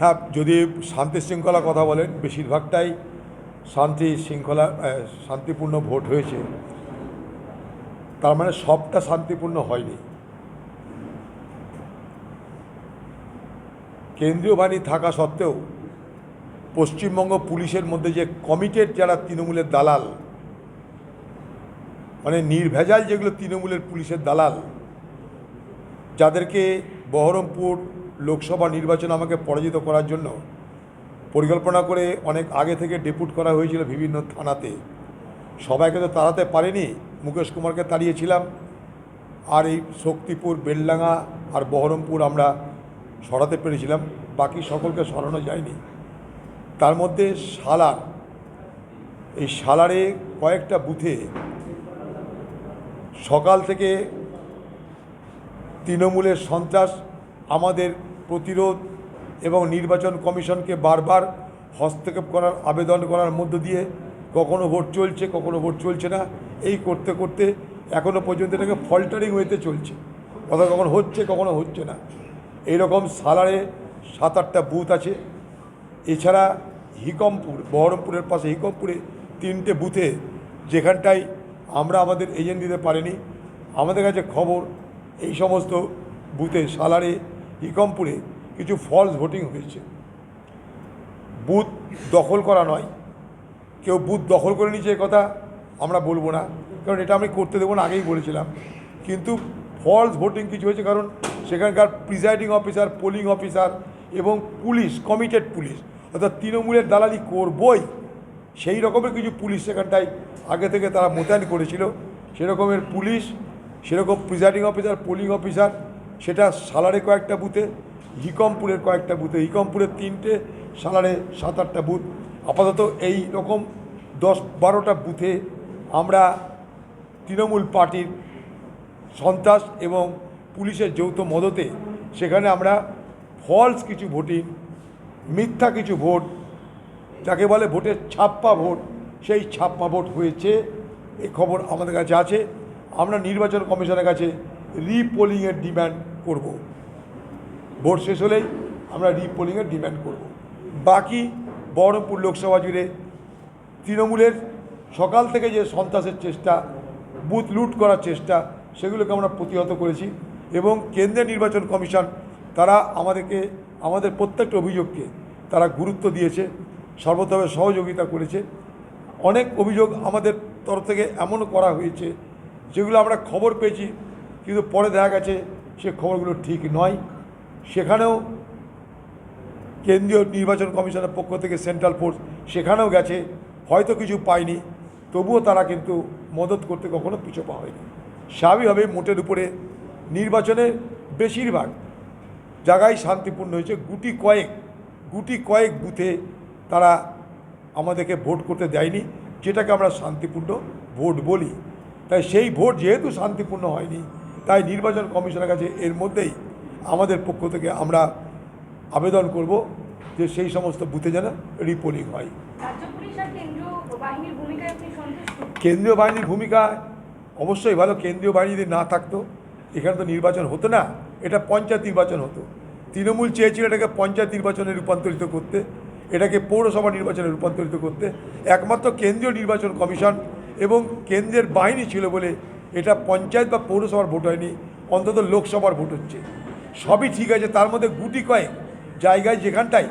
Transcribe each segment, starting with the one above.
হ্যাঁ যদি শান্তি শৃঙ্খলা কথা বলেন, বেশিরভাগটাই শান্তি শৃঙ্খলা শান্তিপূর্ণ ভোট হয়েছে। তার মানে সবটা শান্তিপূর্ণ হয়নি। কেন্দ্রীয় বাহিনী থাকা সত্ত্বেও পশ্চিমবঙ্গ পুলিশের মধ্যে যে কমিটেড যারা তৃণমূলের দালাল মানে নির্ভেজাল যেগুলো তৃণমূলের পুলিশের দালাল, যাদেরকে বহরমপুর লোকসভা নির্বাচন আমাকে পরাজিত করার জন্য পরিকল্পনা করে অনেক আগে থেকে ডেপুট করা হয়েছিল বিভিন্ন থানাতে। সবাইকে তো তাড়াতে পারেনি, মুকেশ কুমারকে তাড়িয়েছিলাম। আর এই শক্তিপুর, বেলডাঙ্গা আর বহরমপুর আমরা সরাতে পেরেছিলাম, বাকি সকলকে সরানো যায়নি। তার মধ্যে সালার এই সালারে কয়েকটা বুথে সকাল থেকে তৃণমূলের সন্ত্রাস আমাদের প্রতিরোধ এবং নির্বাচন কমিশনকে বারবার হস্তক্ষেপ করার, আবেদন করার মধ্য দিয়ে কখনো ভোট চলছে, কখনো ভোট চলছে না। এই করতে করতে এখনও পর্যন্ত এটাকে ফল্টারিং হইতে চলছে। কথা কখনো হচ্ছে কখনো হচ্ছে না। এইরকম সালারে সাত আটটা বুথ আছে। এছাড়া হিকমপুর, বহরমপুরের পাশে হিকমপুরে তিনটে বুথে যেখানটায় আমরা আমাদের এজেন্ট দিতে পারিনি। আমাদের কাছে খবর, এই সমস্ত বুথে সালারে হিকমপুরে কিছু ফলস ভোটিং হয়েছে। বুথ দখল করা নয়। কেউ বুথ দখল করে নিয়েছে কথা আমরা বলব না, কারণ এটা আমি করতে দেবো না, আগেই বলেছিলাম। কিন্তু ফলস ভোটিং কিছু হয়েছে কারণ সেখানকার প্রিজাইডিং অফিসার পোলিং অফিসার এবং পুলিশ কমিটেড পুলিশ, অর্থাৎ তৃণমূলের দালালি করবই, সেই রকমের কিছু পুলিশ সেখানটায় আগে থেকে তারা মোতায়েন করেছিল। সেরকমের পুলিশ, সেরকম প্রিজাইডিং অফিসার পোলিং অফিসার সেটা সালারে কয়েকটা বুথে, হিকমপুরের কয়েকটা বুথে, হিকমপুরের তিনটে, সালারে সাত আটটা বুথ। আপাতত এই রকম দশ বারোটা বুথে আমরা তৃণমূল পার্টির সন্ত্রাস এবং পুলিশের যৌথ মদতে সেখানে আমরা ফলস কিছু ভোটিং মিথ্যা কিছু ভোট, যাকে বলে ভোটের ছাপ্পা ভোট, সেই ছাপ্পা ভোট হয়েছে। এই খবর আমাদের কাছে আছে। আমরা নির্বাচন কমিশনের কাছে রিপোলিংয়ের ডিমান্ড করব। ভোট শেষ হলেই আমরা রিপোলিংয়ের ডিম্যান্ড করব। বাকি বহরমপুর লোকসভা জুড়ে তৃণমূলের সকাল থেকে যে সন্ত্রাসের চেষ্টা, বুথ লুট করার চেষ্টা, সেগুলোকে আমরা প্রতিহত করেছি এবং কেন্দ্রীয় নির্বাচন কমিশন তারা আমাদেরকে, আমাদের প্রত্যেকটা অভিযোগকে তারা গুরুত্ব দিয়েছে, সর্বতভাবে সহযোগিতা করেছে। অনেক অভিযোগ আমাদের তরফ থেকে এমনও করা হয়েছে, যেগুলো আমরা খবর পেয়েছি, কিন্তু পরে দেখা গেছে সে খবরগুলো ঠিক নয়। সেখানেও কেন্দ্রীয় নির্বাচন কমিশনের পক্ষ থেকে সেন্ট্রাল ফোর্স সেখানেও গেছে। হয়তো কিছু পায়নি। তবুও তারা কিন্তু মদত করতে কখনো পিছু পা হয়নি। স্বাভাবিকভাবে মোটের উপরে নির্বাচনে বেশিরভাগ জায়গায় শান্তিপূর্ণ হয়েছে। গুটি কয়েক গুটি কয়েক বুথে তারা আমাদেরকে ভোট করতে দেয়নি। যেটাকে আমরা শান্তিপূর্ণ ভোট বলি। তাই সেই ভোট যেহেতু শান্তিপূর্ণ হয়নি তাই নির্বাচন কমিশনের কাছে এর মধ্যেই আমাদের পক্ষ থেকে আমরা আবেদন করব যে সেই সমস্ত বুথে যেন রিপোলিং হয়। কেন্দ্রীয় বাহিনীর ভূমিকা অবশ্যই ভালো কেন্দ্রীয় বাহিনী যদি না থাকতো এখানে তো নির্বাচন হতো না এটা পঞ্চায়েত নির্বাচন হতো। তৃণমূল চেয়েছিল এটাকে পঞ্চায়েত নির্বাচনে রূপান্তরিত করতে এটাকে পৌরসভা নির্বাচনে রূপান্তরিত করতে। একমাত্র কেন্দ্রীয় নির্বাচন কমিশন এবং কেন্দ্রের বাহিনী ছিল বলে এটা পঞ্চায়েত বা পৌরসভার ভোট হয়নি, অন্তত লোকসভার ভোট হচ্ছে। সবই ঠিক আছে, তার মধ্যে গুটি কয়েক জায়গায় যেখানটায়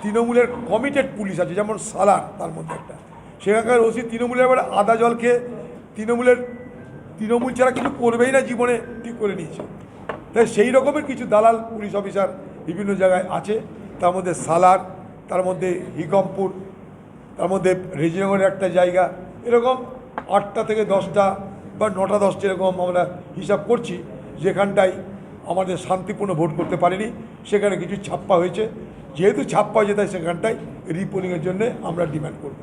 তৃণমূলের কমিটেড পুলিশ আছে, যেমন সালার তার মধ্যে একটা। সেখানকার ওসি তৃণমূলের এবার আদা জল খেয়ে তৃণমূলের, তৃণমূল ছাড়া কিছু করবেই না জীবনে, ঠিক করে নিয়েছে। তাই সেই রকমের কিছু দালাল পুলিশ অফিসার বিভিন্ন জায়গায় আছে, তার মধ্যে সালার, তার মধ্যে হিকমপুর তার মধ্যে রেজিনগরের একটা জায়গা, এরকম আটটা থেকে দশটা বা নটা দশটা এরকম আমরা হিসাব করছি, যেখানটায় আমাদের শান্তিপূর্ণ ভোট করতে পারিনি, সেখানে কিছু ছাপ্পা হয়েছে। যেহেতু ছাপ্পা হয়েছে, তাই সেখানটায় রিপোলিংয়ের জন্য আমরা ডিমান্ড করব।